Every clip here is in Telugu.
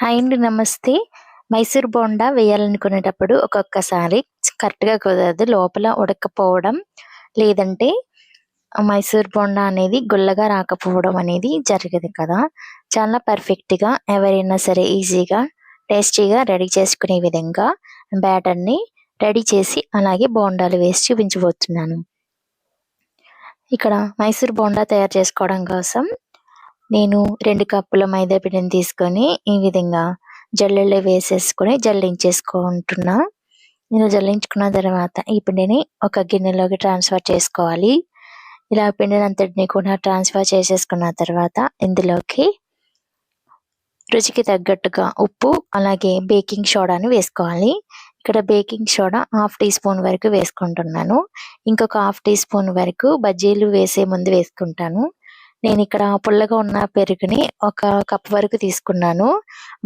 హాయ్ అండి నమస్తే. మైసూర్ బోండా వేయాలనుకునేటప్పుడు ఒక్కొక్కసారి కరెక్ట్గా కుదరదు. లోపల ఉడకపోవడం లేదంటే మైసూర్ బోండా అనేది గుల్లగా రాకపోవడం అనేది జరగదు కదా. చాలా పర్ఫెక్ట్గా ఎవరైనా సరే ఈజీగా టేస్టీగా రెడీ చేసుకునే విధంగా బ్యాటర్ని రెడీ చేసి అలాగే బోండాలు వేసి చూపించబోతున్నాను. ఇక్కడ మైసూర్ బోండా తయారు చేసుకోవడం కోసం నేను రెండు కప్పుల మైదా పిండిని తీసుకొని ఈ విధంగా జల్లెల్లో వేసేసుకొని జల్లించేసుకుంటున్నా. నేను జల్లించుకున్న తర్వాత ఈ పిండిని ఒక గిన్నెలోకి ట్రాన్స్ఫర్ చేసుకోవాలి. ఇలా పిండిని అంతటిని కూడా ట్రాన్స్ఫర్ చేసేసుకున్న తర్వాత ఇందులోకి రుచికి తగ్గట్టుగా ఉప్పు అలాగే బేకింగ్ సోడాని వేసుకోవాలి. ఇక్కడ baking soda half teaspoon వరకు వేసుకుంటున్నాను. ఇంకొక హాఫ్ టీ స్పూన్ వరకు బజ్జీలు వేసే ముందు వేసుకుంటాను. నేను ఇక్కడ పుల్లగా ఉన్న పెరుగుని ఒక కప్ వరకు తీసుకున్నాను.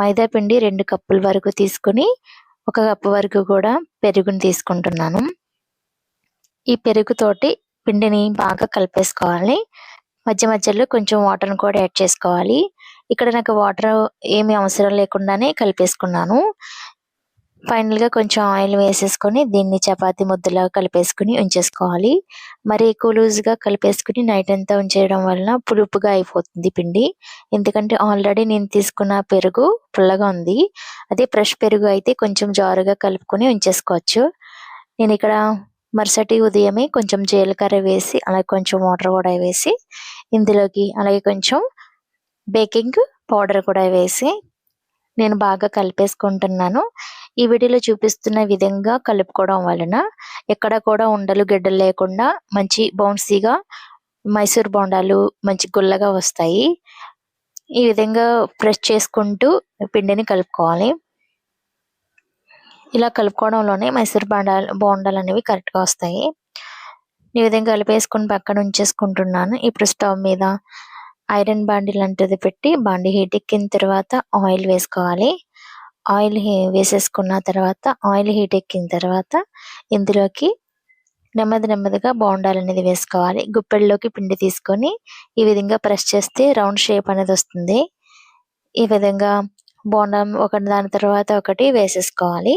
మైదా పిండి రెండు కప్పుల వరకు తీసుకుని ఒక కప్పు వరకు కూడా పెరుగుని తీసుకుంటున్నాను. ఈ పెరుగుతోటి పిండిని బాగా కలిపేసుకోవాలి. మధ్య మధ్యలో కొంచెం వాటర్ని కూడా యాడ్ చేసుకోవాలి. ఇక్కడ నాకు వాటర్ ఏమి అవసరం లేకుండానే కలిపేసుకున్నాను. ఫైనల్గా కొంచెం ఆయిల్ వేసేసుకొని దీన్ని చపాతి ముద్దలా కలిపేసుకుని ఉంచేసుకోవాలి. మరి ఎక్కువ లూజ్గా కలిపేసుకుని నైట్ అంతా ఉంచేయడం వలన పులుపుగా అయిపోతుంది పిండి. ఎందుకంటే ఆల్రెడీ నేను తీసుకున్న పెరుగు పుల్లగా ఉంది. అదే ఫ్రెష్ పెరుగు అయితే కొంచెం జారుగా కలుపుకొని ఉంచేసుకోవచ్చు. నేను ఇక్కడ మరుసటి ఉదయమే కొంచెం జీలకర్ర వేసి అలాగే కొంచెం వాటర్ కూడా వేసి ఇందులోకి అలాగే కొంచెం బేకింగ్ పౌడర్ కూడా వేసి నేను బాగా కలిపేసుకుంటున్నాను. ఈ వీడియోలో చూపిస్తున్న విధంగా కలుపుకోవడం వలన ఎక్కడ కూడా ఉండలు గడ్డలు లేకుండా మంచి బౌన్సీగా మైసూర్ బోండాలు మంచి గుల్లగా వస్తాయి. ఈ విధంగా ప్రెస్ చేసుకుంటూ పిండిని కలుపుకోవాలి. ఇలా కలుపుకోవడంలోనే మైసూర్ బోండాలు బోండాలు అనేవి కరెక్ట్గా వస్తాయి. ఈ విధంగా కలిపేసుకుని పక్కన ఉంచేసుకుంటున్నాను. ఇప్పుడు స్టవ్ మీద ఐరన్ బాండి లాంటిది పెట్టి బాండి హీట్ ఎక్కిన తర్వాత ఆయిల్ వేసుకోవాలి. ఆయిల్ వేసేసుకున్న తర్వాత ఆయిల్ హీట్ ఎక్కిన తర్వాత ఇందులోకి నెమ్మది నెమ్మదిగా బోండాలు అనేది వేసుకోవాలి. గుప్పెల్లోకి పిండి తీసుకొని ఈ విధంగా ప్రెస్ చేస్తే రౌండ్ షేప్ అనేది వస్తుంది. ఈ విధంగా బోండం ఒకటి దాని తర్వాత ఒకటి వేసేసుకోవాలి.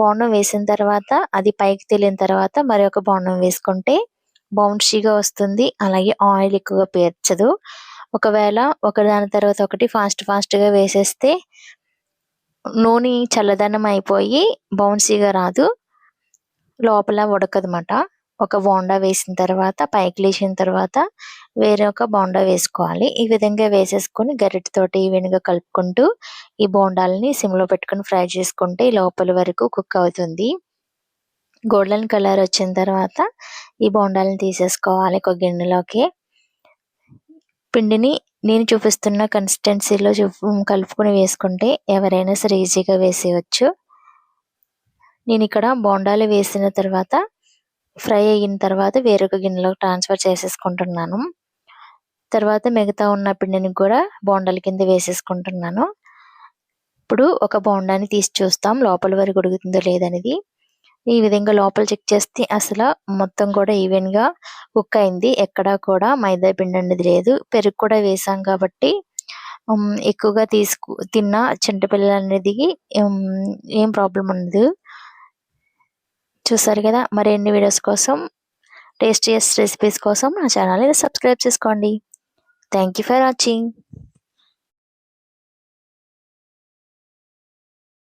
బోండం వేసిన తర్వాత అది పైకి తెలియన తర్వాత మరి ఒక బోండం వేసుకుంటే బౌన్షీగా వస్తుంది. అలాగే ఆయిల్ ఎక్కువగా పేర్చదు. ఒకవేళ ఒకదాని తర్వాత ఒకటి ఫాస్ట్ ఫాస్ట్గా వేసేస్తే నూనె చల్లదనం అయిపోయి బౌన్సీగా రాదు. లోపల ఉడకదన్నమాట. ఒక బోండా వేసిన తర్వాత పైకి లేచిన తర్వాత వేరే ఒక బోండా వేసుకోవాలి. ఈ విధంగా వేసేసుకొని గరిటెతోటి ఈవెన్గా కలుపుకుంటూ ఈ బోండాలని సిమ్లో పెట్టుకొని ఫ్రై చేసుకుంటే లోపల వరకు కుక్ అవుతుంది. గోల్డెన్ కలర్ వచ్చిన తర్వాత ఈ బోండాలను తీసేసుకోవాలి ఒక గిన్నెలోకి. పిండిని నేను చూపిస్తున్న కన్సిస్టెన్సీలో కలుపుకొని వేసుకుంటే ఎవరైనా సరే ఈజీగా వేసేయచ్చు. నేను ఇక్కడ బోండాలు వేసిన తర్వాత ఫ్రై అయిన తర్వాత వేరొక గిన్నెలో ట్రాన్స్ఫర్ చేసేసుకుంటున్నాను. తర్వాత మిగతా ఉన్న పిండిని కూడా బోండాల కింద వేసేసుకుంటున్నాను. ఇప్పుడు ఒక బోండాని తీసి చూస్తాం లోపల వరకు ఉడుకుతుందో లేదనేది. ఈ విధంగా లోపల చెక్ చేస్తే అసలు మొత్తం కూడా ఈవెన్గా కుక్ అయింది. ఎక్కడా కూడా మైదా పిండి అనేది లేదు. పెరుగు కూడా వేసాం కాబట్టి ఎక్కువగా తీసుకు తిన్న చింతపిల్లలు అనేది ఏం ప్రాబ్లం ఉండదు. చూసారు కదా మరిన్ని వీడియోస్ కోసం టేస్టీయస్ రెసిపీస్ కోసం నా ఛానల్ని సబ్స్క్రైబ్ చేసుకోండి. Thank for watching